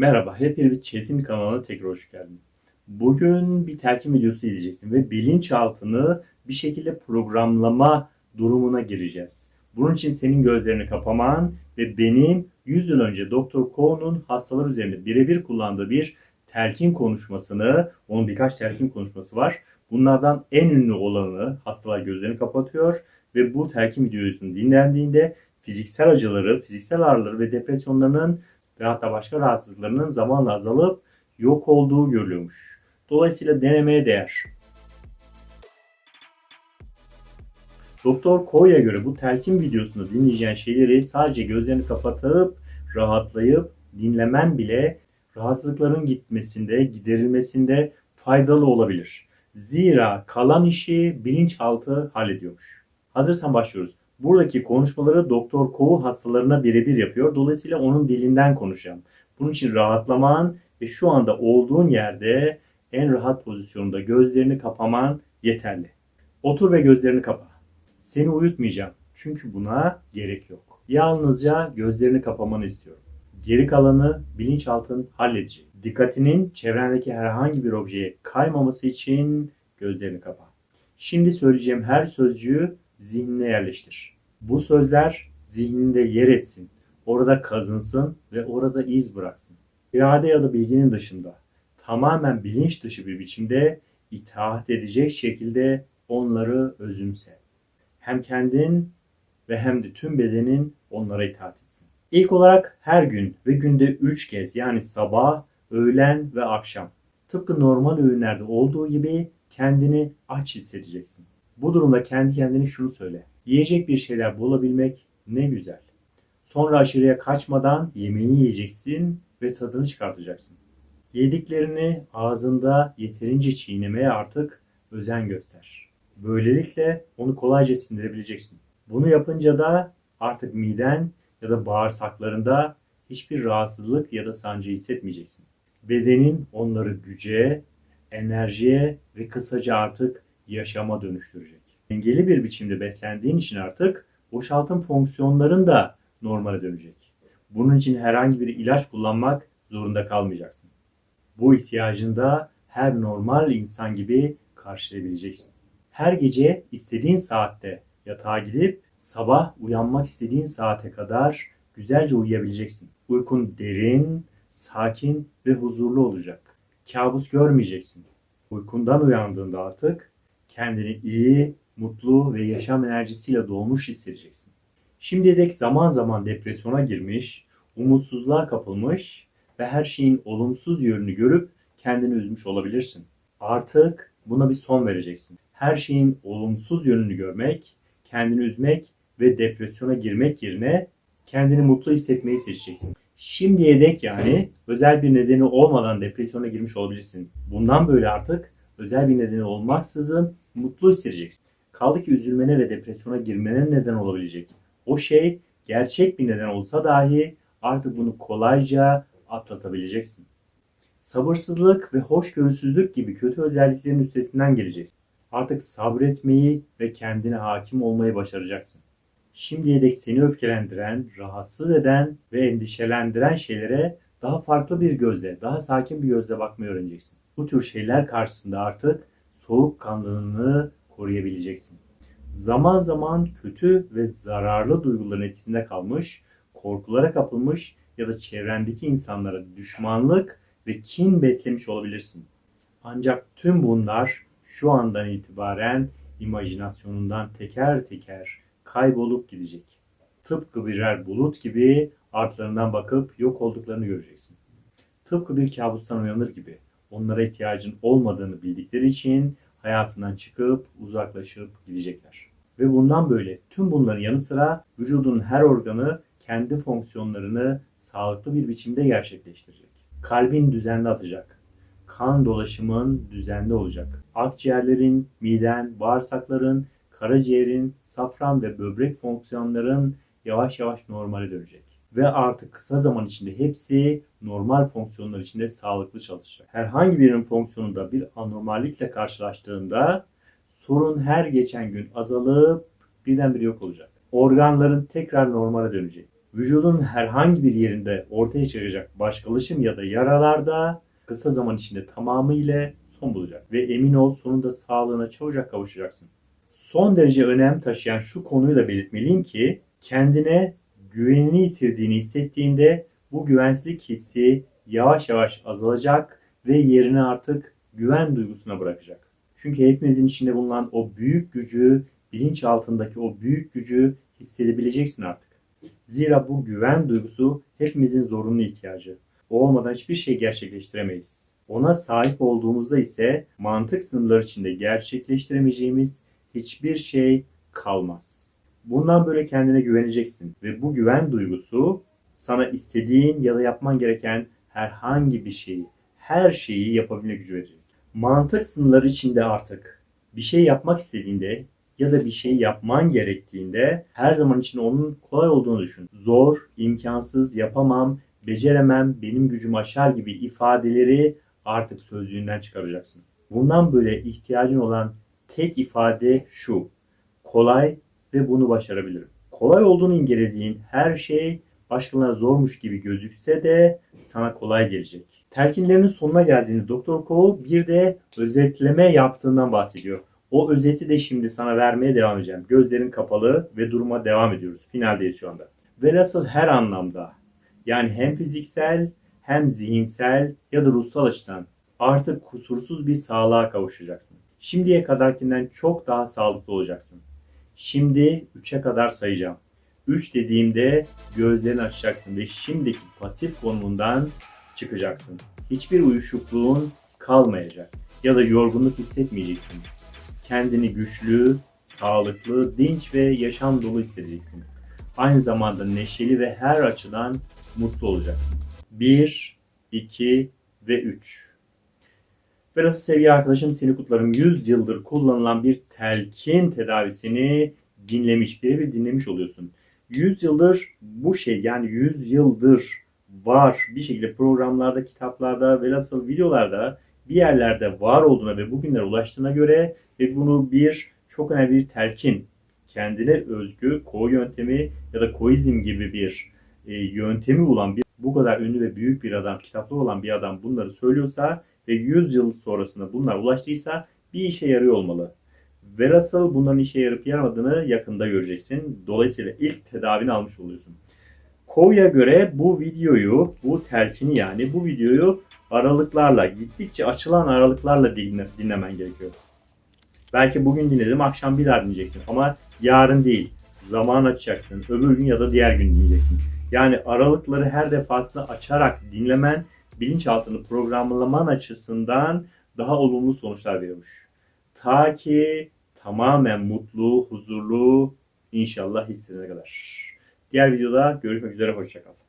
Merhaba, hepiniz Çetin kanalına tekrar hoş geldin. Bugün bir telkin videosu izleyeceksin ve bilinçaltını bir şekilde programlama durumuna gireceğiz. Bunun için senin gözlerini kapaman ve benim 100 yıl önce Dr. Cohen'un hastalar üzerinde birebir kullandığı bir telkin konuşmasını, onun birkaç telkin konuşması var. Bunlardan en ünlü olanı hastalar gözlerini kapatıyor ve bu telkin videosunu dinlendiğinde fiziksel acıları, fiziksel ağrıları ve depresyonlarının ve hatta başka rahatsızlıklarının zamanla azalıp yok olduğu görülüyormuş. Dolayısıyla denemeye değer. Doktor Koy'a göre bu telkin videosunu dinleyeceğin şeyleri sadece gözlerini kapatıp rahatlayıp dinlemen bile rahatsızlıkların gitmesinde, giderilmesinde faydalı olabilir. Zira kalan işi bilinçaltı hallediyormuş. Hazırsan başlıyoruz. Buradaki konuşmaları Doktor Kohu hastalarına birebir yapıyor. Dolayısıyla onun dilinden konuşacağım. Bunun için rahatlaman ve şu anda olduğun yerde en rahat pozisyonda gözlerini kapaman yeterli. Otur ve gözlerini kapa. Seni uyutmayacağım. Çünkü buna gerek yok. Yalnızca gözlerini kapamanı istiyorum. Geri kalanı bilinçaltın halledecek. Dikkatinin çevrendeki herhangi bir objeye kaymaması için gözlerini kapa. Şimdi söyleyeceğim her sözcüğü zihnine yerleştir. Bu sözler zihninde yer etsin. Orada kazınsın ve orada iz bıraksın. İrade ya da bilginin dışında tamamen bilinç dışı bir biçimde itaat edecek şekilde onları özümse. Hem kendin ve hem de tüm bedenin onlara itaat etsin. İlk olarak her gün ve günde 3 kez yani sabah, öğlen ve akşam tıpkı normal öğünlerde olduğu gibi kendini aç hissedeceksin. Bu durumda kendi kendine şunu söyle. Yiyecek bir şeyler bulabilmek ne güzel. Sonra aşırıya kaçmadan yemeğini yiyeceksin ve tadını çıkartacaksın. Yediklerini ağzında yeterince çiğnemeye artık özen göster. Böylelikle onu kolayca sindirebileceksin. Bunu yapınca da artık miden ya da bağırsaklarında hiçbir rahatsızlık ya da sancı hissetmeyeceksin. Bedenin onları güce, enerjiye ve kısaca artık yaşama dönüştürecek. Dengeli bir biçimde beslendiğin için artık boşaltım fonksiyonların da normale dönecek. Bunun için herhangi bir ilaç kullanmak zorunda kalmayacaksın. Bu ihtiyacını da her normal insan gibi karşılayabileceksin. Her gece istediğin saatte yatağa gidip sabah uyanmak istediğin saate kadar güzelce uyuyabileceksin. Uykun derin, sakin ve huzurlu olacak. Kabus görmeyeceksin. Uykundan uyandığında artık kendini iyi, mutlu ve yaşam enerjisiyle dolmuş hissedeceksin. Şimdiye dek zaman zaman depresyona girmiş, umutsuzluğa kapılmış ve her şeyin olumsuz yönünü görüp kendini üzmüş olabilirsin. Artık buna bir son vereceksin. Her şeyin olumsuz yönünü görmek, kendini üzmek ve depresyona girmek yerine kendini mutlu hissetmeyi seçeceksin. Şimdiye dek yani özel bir nedeni olmadan depresyona girmiş olabilirsin. Bundan böyle artık özel bir nedeni olmaksızın mutlu hissedeceksin. Kaldı ki üzülmene ve depresyona girmene neden olabilecek. O şey gerçek bir neden olsa dahi artık bunu kolayca atlatabileceksin. Sabırsızlık ve hoşgörüsüzlük gibi kötü özelliklerin üstesinden geleceksin. Artık sabretmeyi ve kendine hakim olmayı başaracaksın. Şimdiye dek seni öfkelendiren, rahatsız eden ve endişelendiren şeylere daha farklı bir gözle, daha sakin bir gözle bakmayı öğreneceksin. Bu tür şeyler karşısında artık soğukkanlılığını koruyabileceksin. Zaman zaman kötü ve zararlı duyguların etkisinde kalmış, korkulara kapılmış ya da çevrendeki insanlara düşmanlık ve kin beslemiş olabilirsin. Ancak tüm bunlar şu andan itibaren imajinasyonundan teker teker kaybolup gidecek. Tıpkı birer bulut gibi artlarından bakıp yok olduklarını göreceksin. Tıpkı bir kabustan uyanır gibi onlara ihtiyacın olmadığını bildikleri için hayatından çıkıp uzaklaşıp gidecekler. Ve bundan böyle tüm bunların yanı sıra vücudun her organı kendi fonksiyonlarını sağlıklı bir biçimde gerçekleştirecek. Kalbin düzenli atacak. Kan dolaşımın düzenli olacak. Akciğerlerin, miden, bağırsakların, karaciğerin, safran ve böbrek fonksiyonların yavaş yavaş normale dönecek. Ve artık kısa zaman içinde hepsi normal fonksiyonlar içinde sağlıklı çalışacak. Herhangi birinin fonksiyonunda bir anormallikle karşılaştığında sorun her geçen gün azalıp birdenbire yok olacak. Organların tekrar normale dönecek. vücudun herhangi bir yerinde ortaya çıkacak başkalaşım ya da yaralarda kısa zaman içinde tamamıyla son bulacak. Ve emin ol sonunda sağlığına çabucak kavuşacaksın. Son derece önem taşıyan şu konuyu da belirtmeliyim ki kendine güvenini yitirdiğini hissettiğinde bu güvensizlik hissi yavaş yavaş azalacak ve yerini artık güven duygusuna bırakacak. Çünkü hepimizin içinde bulunan o büyük gücü, bilinç altındaki o büyük gücü hissedebileceksin artık. Zira bu güven duygusu hepimizin zorunlu ihtiyacı. O olmadan hiçbir şey gerçekleştiremeyiz. Ona sahip olduğumuzda ise mantık sınırları içinde gerçekleştiremeyeceğimiz hiçbir şey kalmaz. Bundan böyle kendine güveneceksin ve bu güven duygusu sana istediğin ya da yapman gereken herhangi bir şeyi, her şeyi yapabilme gücü verecek. Mantık sınırları içinde artık bir şey yapmak istediğinde ya da bir şey yapman gerektiğinde her zaman için onun kolay olduğunu düşün. Zor, imkansız, yapamam, beceremem, benim gücüm aşar gibi ifadeleri artık sözlüğünden çıkaracaksın. Bundan böyle ihtiyacın olan tek ifade şu. Kolay ve bunu başarabilirim. Kolay olduğunu imgelediğin her şey başkalarına zormuş gibi gözükse de sana kolay gelecek. Telkinlerinin sonuna geldiğinde Doktor Ko bir de özetleme yaptığından bahsediyor. O özeti de şimdi sana vermeye devam edeceğim. Gözlerin kapalı ve duruma devam ediyoruz. Finaldeyiz şu anda. Velhasıl her anlamda yani hem fiziksel hem zihinsel ya da ruhsal açıdan artık kusursuz bir sağlığa kavuşacaksın. Şimdiye kadarkinden çok daha sağlıklı olacaksın. Şimdi 3'e kadar sayacağım. 3 dediğimde gözlerini açacaksın ve şimdiki pasif konumundan çıkacaksın. Hiçbir uyuşukluğun kalmayacak ya da yorgunluk hissetmeyeceksin. Kendini güçlü, sağlıklı, dinç ve yaşam dolu hissedeceksin. Aynı zamanda neşeli ve her açıdan mutlu olacaksın. 1, 2 ve 3. Velhasıl sevgili arkadaşım seni kutlarım. 100 yıldır kullanılan bir telkin tedavisini dinlemiş, birebir dinlemiş oluyorsun. 100 yıldır bu şey yani 100 yıldır var bir şekilde programlarda, kitaplarda, velhasıl videolarda bir yerlerde var olduğuna ve bugünlere ulaştığına göre ve bunu bir çok önemli bir telkin, kendine özgü koy yöntemi ya da koizm gibi bir e, yöntemi bulan bir bu kadar ünlü ve büyük bir adam, kitaplı olan bir adam bunları söylüyorsa ve 100 yıl sonrasında bunlar ulaştıysa bir işe yarıyor olmalı. Velhasıl bunların işe yarıp yaramadığını yakında göreceksin. Dolayısıyla ilk tedavini almış oluyorsun. Kove'ya göre bu videoyu, bu telkini yani bu videoyu aralıklarla, gittikçe açılan aralıklarla dinle, dinlemen gerekiyor. Belki bugün dinledim, akşam bir daha dinleyeceksin ama yarın değil. Zaman açacaksın, öbür gün ya da diğer gün dinleyeceksin. Yani aralıkları her defasında açarak dinlemen bilinçaltını programlaman açısından daha olumlu sonuçlar veriyormuş. Ta ki tamamen mutlu, huzurlu inşallah hissedene kadar. Diğer videoda görüşmek üzere, hoşçakal.